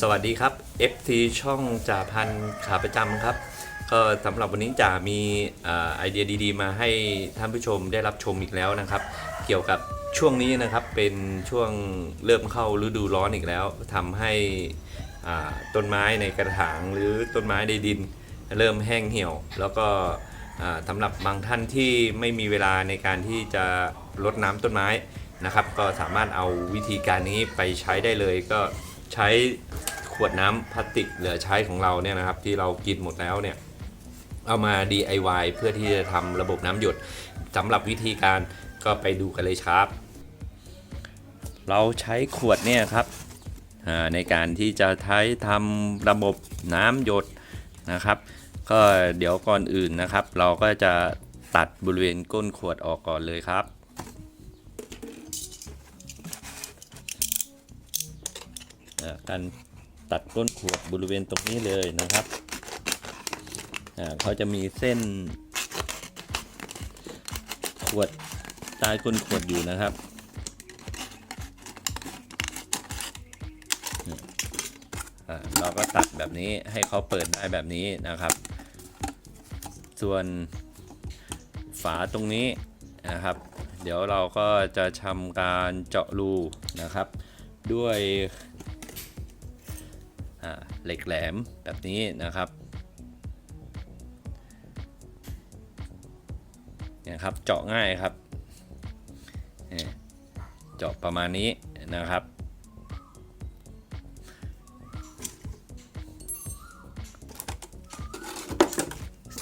สวัสดีครับ FT ช่องจ่าพันขาประจำครับ ก็สำหรับวันนี้จ่ามีอไอเดียดีๆ มาให้ท่านผู้ชมได้รับชมอีกแล้วนะครับ เกี่ยวกับช่วงนี้นะครับเป็นช่วงเริ่มเข้าฤดูร้อนอีกแล้วทำให้ต้นไม้ในกระถางหรือต้นไม้ในดิน เริ่มแห้งเหี่ยว แล้วก็สำหรับบางท่านที่ไม่มีเวลาในการที่จะรดน้ำต้นไม้นะครับ ก็สามารถเอาวิธีการนี้ไปใช้ได้เลยก็ใช้ วดน้ำพลาสติกเหลือใช้ของเราเนี่ยนะครับ ที่เรากินหมดแล้วเนี่ยเอามา DIY เพื่อที่จะทำระบบน้ำหยดสำหรับวิธีการก็ไปดูกันเลยครับ เราใช้ขวดเนี่ยครับในการที่จะใช้ทำระบบน้ำหยดนะครับ ก็เดี๋ยวก่อนอื่นนะครับ เราก็จะตัดบริเวณก้นขวดออกก่อนเลยครับการ ตัดก้นขวดบริเวณตรงนี้เลยนะครับอ่าเขาจะมีเส้น ขวดใต้ก้นขวดอยู่นะครับอ่าเราก็ตัดแบบนี้ให้เขาเปิดได้แบบนี้นะครับ ส่วนฝาตรงนี้นะครับ เดี๋ยวเราก็จะทำการเจาะรูนะครับ ด้วย เหล็กแหลมแบบนี้นะครับเนี่ยครับเจาะง่ายครับ เจาะประมาณนี้นะครับ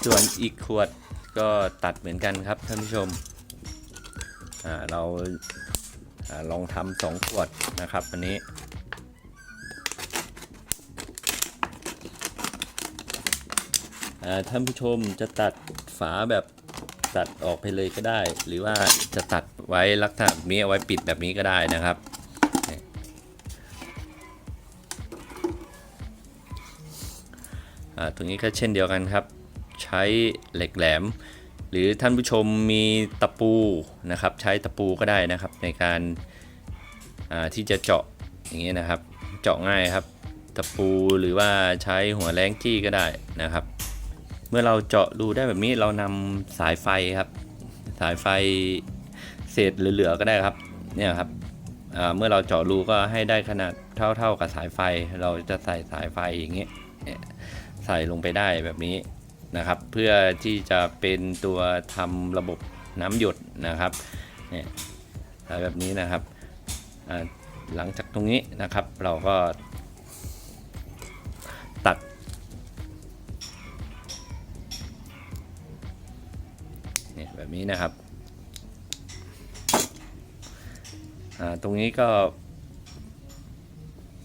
ส่วนอีกขวดก็ตัดเหมือนกันครับท่านผู้ชม เราอาลองทำสองขวดนะครับอันนี้ ท่านผู้ชมจะตัดฝาแบบตัดออกไปเลยก็ได้ หรือว่าจะตัดไว้ลักษณะแบบนี้เอาไว้ปิดแบบนี้ก็ได้นะครับตรงนี้ก็เช่นเดียวกันครับ ใช้เหล็กแหลม หรือท่านผู้ชมมีตะปูนะครับ ใช้ตะปูก็ได้นะครับ ในการาที่จะเจาะอย่างนี้นะครับ เจาะง่ายครับ ตะปูหรือว่าใช้หัวแรงจี้ก็ได้นะครับ เมื่อเราเจาะรูได้แบบนี้เรานำสายไฟครับ สายไฟเศษเหลือๆก็ได้ครับเนี่ยครับเมื่อเราเจาะรูก็ให้ได้ขนาดเท่า ๆกับสายไฟ เราจะใส่สายไฟอย่างนี้เนี่ยใส่ลงไปได้แบบนี้นะครับ เพื่อที่จะเป็นตัวทำระบบน้ำหยดนะครับเนี่ยใส่แบบนี้นะครับหลังจากตรงนี้นะครับเราก็ แบบนี้นะครับ ตรงนี้ก็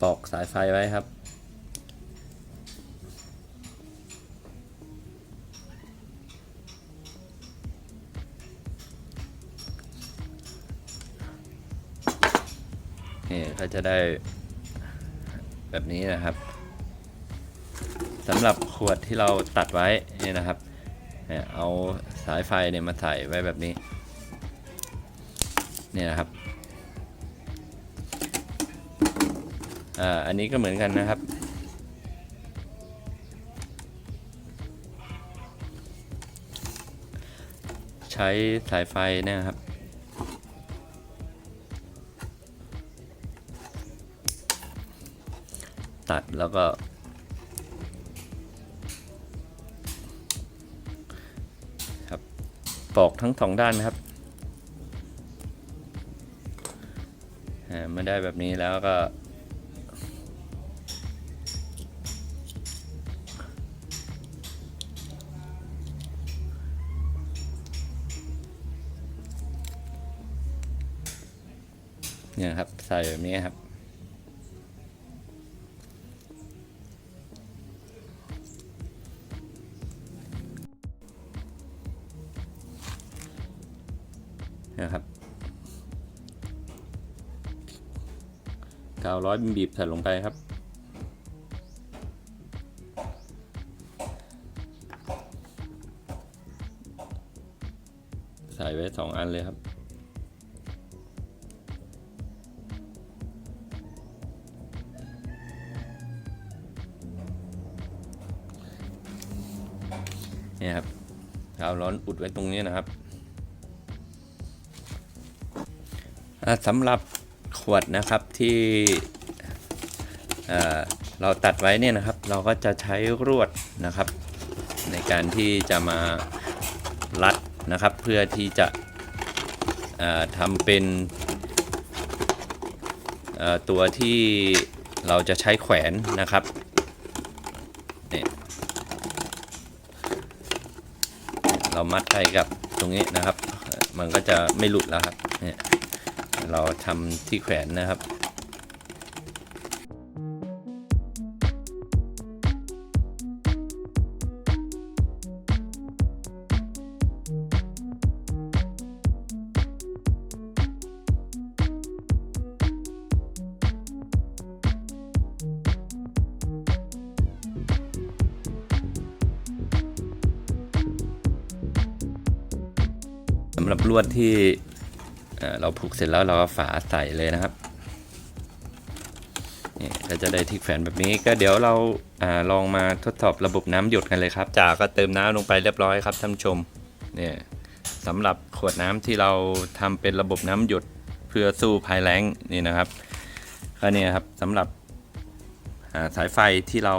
ตอกสายไฟไว้ครับนี่ก็จะได้แบบนี้นะครับสำหรับขวดที่เราตัดไว้นี่นะครับเนี่ยเอา สายไฟเนี่ยมาใส่ไว้แบบนี้เนี่ยนะครับอ่าอันนี้ก็เหมือนกันนะครับ ใช้สายไฟเนะครับตัดแล้วก็ ปอกทั้งสองด้านนะครับอ่าเมื่อได้แบบนี้แล้วก็ เนี่ยครับ ใส่แบบนี้ครับ กาวร้อยบีบใส่ลงไปครับ ใส่ไว้สองอันเลยครับนี่ครับเการ้อนอุดไว้ตรงนี้นะครับสำหรับ ขวดนะครับที่เอ่อเราตัดไว้เนี่ยนะครับ เราก็จะใช้รวดนะครับ ในการที่จะมารัดนะครับ เพื่อที่จะทำเป็นตัวที่เราจะใช้แขวนนะครับเนี่ยเรามัดไปกับตรงนี้นะครับ มันก็จะไม่หลุดแล้วครับเนี่ย เราทำที่แขวนนะครับสำหรับลวดที่ เราผูกเสร็จแล้วเราก็ฝาใส่เลยนะครับนี่ก็จะได้ที่แขวนแบบนี้ก็เดี๋ยวเราอลองมาทดสอบระบบน้ำหยดกันเลยครับจากก็เติมน้ำลงไปเรียบร้อยครับท่านชมเนี่ยสำหรับขวดน้ำที่เราทำเป็นระบบน้ำหยดเพื่อสู้ภัยแล้งนี่นะครับก็เนี่ยครับสำหรับาสายไฟที่เรา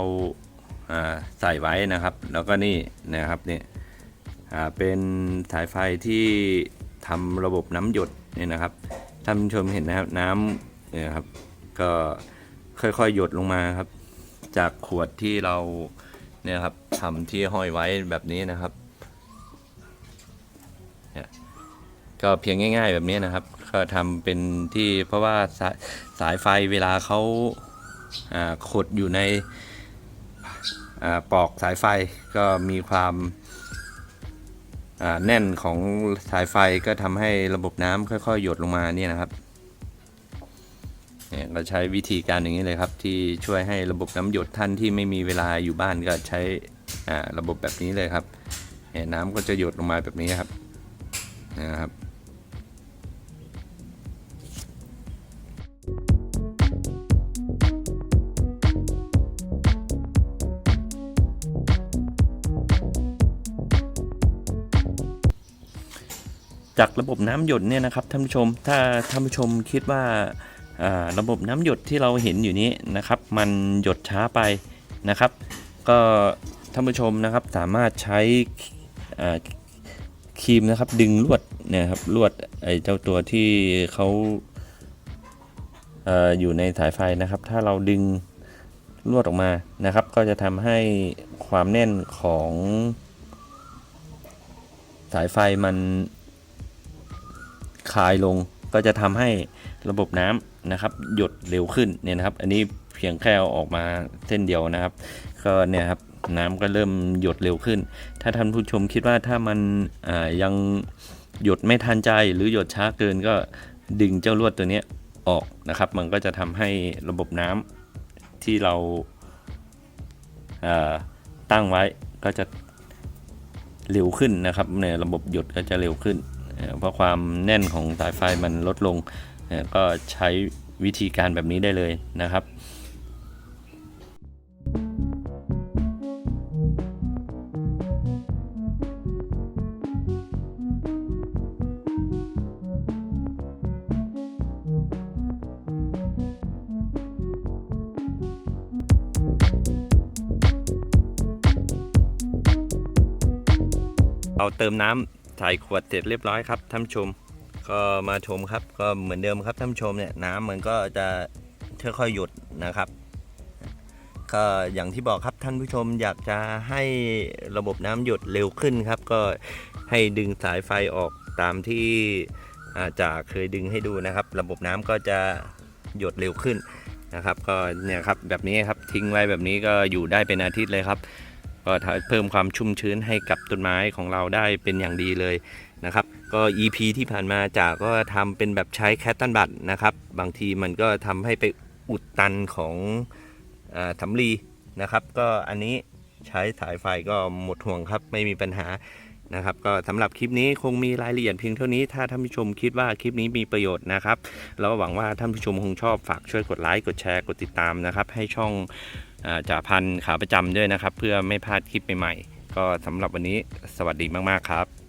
าใส่ไว้นะครับ แล้วก็นี่นะครับเนี่ยเป็นสายไฟที่ทำระบบน้ำหยด นี่ยนะครับท่านผู้ชมเห็นนะครับน้ำเนี่ยครับ ก็ค่อยๆหยดลงมาครับ จากขวดที่เราเนี่ยครับทำที่ห้อยไว้แบบนี้นะครับเนี่ยก็เพียงง่าย ๆแบบนี้นะครับ ก็ทำเป็นที่เพราะว่าสายสายไฟเวลาเขาอ่าขดอยู่ในอปลอกสายไฟก็มีความ แน่นของสายไฟก็ทำให้ระบบน้ำค่อยๆ หยดลงมาเนี่ยนะครับเนี่ยก็ใช้วิธีการอย่างนี้เลยครับ ที่ช่วยให้ระบบน้ำหยดท่านที่ไม่มีเวลาอยู่บ้านก็ใช้ระบบแบบนี้เลยครับน้ำก็จะหยดลงมาแบบนี้ครับนะครับ จากระบบน้ำหยดเนี่ยนะครับท่านผู้ชมถ้าท่านผู้ชมคิดว่าระบบน้ำหยดที่เราเห็นอยู่นี้นะครับ มันหยดช้าไปนะครับ ก็ท่านผู้ชมนะครับสามารถใช้ครีมนะครับดึงลวดนี่ยครับลวดไอ้เจ้าตัวที่เขาอยู่ในสายไฟนะครับ ถ้าเราดึงลวดออกมานะครับ ก็จะทำให้ความแน่นของสายไฟมัน คลายลงก็จะทำให้ระบบน้ำนะครับ หยดเร็วขึ้นเนี่ยนะครับ อันนี้เพียงแค่เอาออกมาเส้นเดียวนะครับ ก็เนี่ยครับน้ำก็เริ่มหยดเร็วขึ้น ถ้าท่านผู้ชมคิดว่าถ้ามันยังหยดไม่ทันใจหรือหยดช้าเกินก็ดึงเจ้าลวดตัวนี้ออกนะครับ มันก็จะทำให้ระบบน้ำที่เราาตั้งไว้ก็จะเร็วขึ้นนะครับเนี่ยระบบหยดก็จะเร็วขึ้น เพราะความแน่นของสายไฟมันลดลง ก็ใช้วิธีการแบบนี้ได้เลยนะครับเราเติมน้ำ ใส่ขวดเสร็จเรียบร้อยครับท่านชม ก็มาชมครับ ก็เหมือนเดิมครับท่านชมเนี่ยน้ำมันก็จะค่อยๆหยดนะครับ ก็อย่างที่บอกครับท่านผู้ชมอยากจะให้ระบบน้ำหยดเร็วขึ้นครับ ก็ให้ดึงสายไฟออกตามที่อาจารย์เคยดึงให้ดูนะครับ ระบบน้ำก็จะหยดเร็วขึ้นนะครับ ก็เนี่ยครับแบบนี้ครับทิ้งไว้แบบนี้ก็อยู่ได้เป็นอาทิตย์เลยครับ ก็เพิ่มความชุ่มชื้นให้กับต้นไม้ของเราได้เป็นอย่างดีเลยนะครับก็ EP ที่ผ่านมาจากก็ทำเป็นแบบใช้แคตตันบัตนะครับ บางทีมันก็ทำให้ไปอุดตันของอาสำลีนะครับ ก็อันนี้ใช้สายไฟก็หมดห่วงครับไม่มีปัญหานะครับก็สำหรับคลิปนี้คงมีรายละเอียดเพียงเท่านี้ ถ้าท่านผู้ชมคิดว่าคลิปนี้มีประโยชน์นะครับแล้วหวังว่าท่านผู้ชมคงชอบฝากช่วยกดไลค์กดแชร์กดติดตามนะครับ ให้ช่อง จ่าพันขาประจำด้วยนะครับ เพื่อไม่พลาดคลิปใหม่ๆ ก็สำหรับวันนี้สวัสดีมากๆครับ